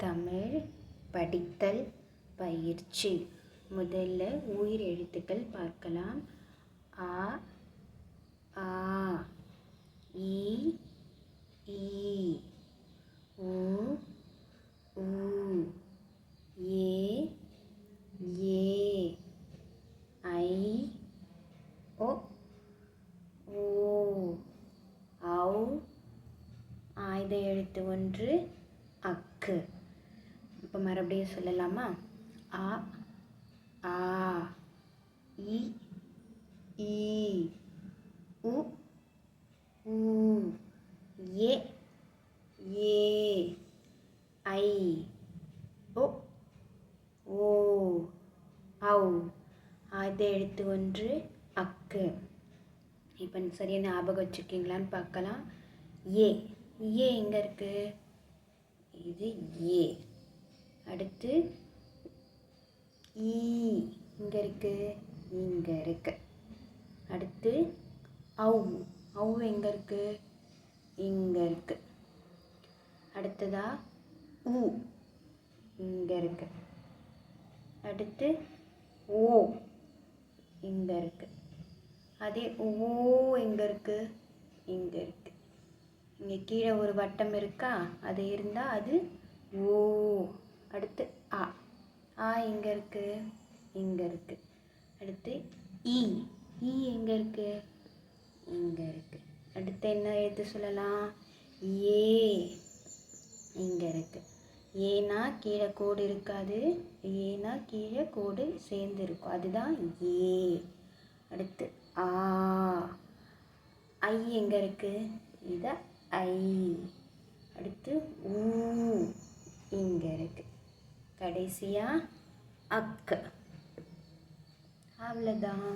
தமிழ் படித்தல் பயிற்சி. முதல்ல உயிர் எழுத்துக்கள் பார்க்கலாம். அ ஆ இ ஈ உ ஊ ஏ ஏ ஐ ஒ ஓ ஔ. ஆயுத எழுத்து ஒன்று அக்கு. இப்போ மறுபடியும் சொல்லலாமா? ஆ ஆ இ ஈ உ ஊ ஏ ஏ ஐ ஓ ஓ ஔ. ஆயுத எழுத்து ஒன்று அக்கு. இப்போ சரியாக ஞாபகம் வச்சுருக்கீங்களான்னு பார்க்கலாம். ஏ ஏ எங்கே இருக்குது இது ஏ. அடுத்து ஈ. இங்கே இருக்கு. இங்கே இருக்கு. அடுத்து அவு அவு எங்கே இருக்கு? இங்கே இருக்கு. அடுத்ததா ஊ. இங்கே இருக்கு. அடுத்து ஓ. இங்கே இருக்கு. அதே ஓ எங்கே இருக்கு? இங்கே இருக்கு. இங்கே கீழே ஒரு வட்டம் இருக்கா? அது இருந்தால் அது ஓ. அடுத்து ஆ. ஆ எங்கே இருக்கு? இங்கே இருக்கு. அடுத்து ஈ ஈ எங்கே இருக்கு? இங்கே இருக்கு. அடுத்து என்ன எழுத்து சொல்லலாம்? ஏ. இங்கே இருக்கு. ஏனா கீழே கோடு இருக்காது. ஏனா கீழே கோடு சேர்ந்து இருக்கும். அதுதான் ஏ. அடுத்து ஆ. ஐ எங்கே இருக்கு? இதை ஐ. அடுத்து ஊ. இங்கே இருக்குது கடைசியாக அக்கு அவ்வளோதான்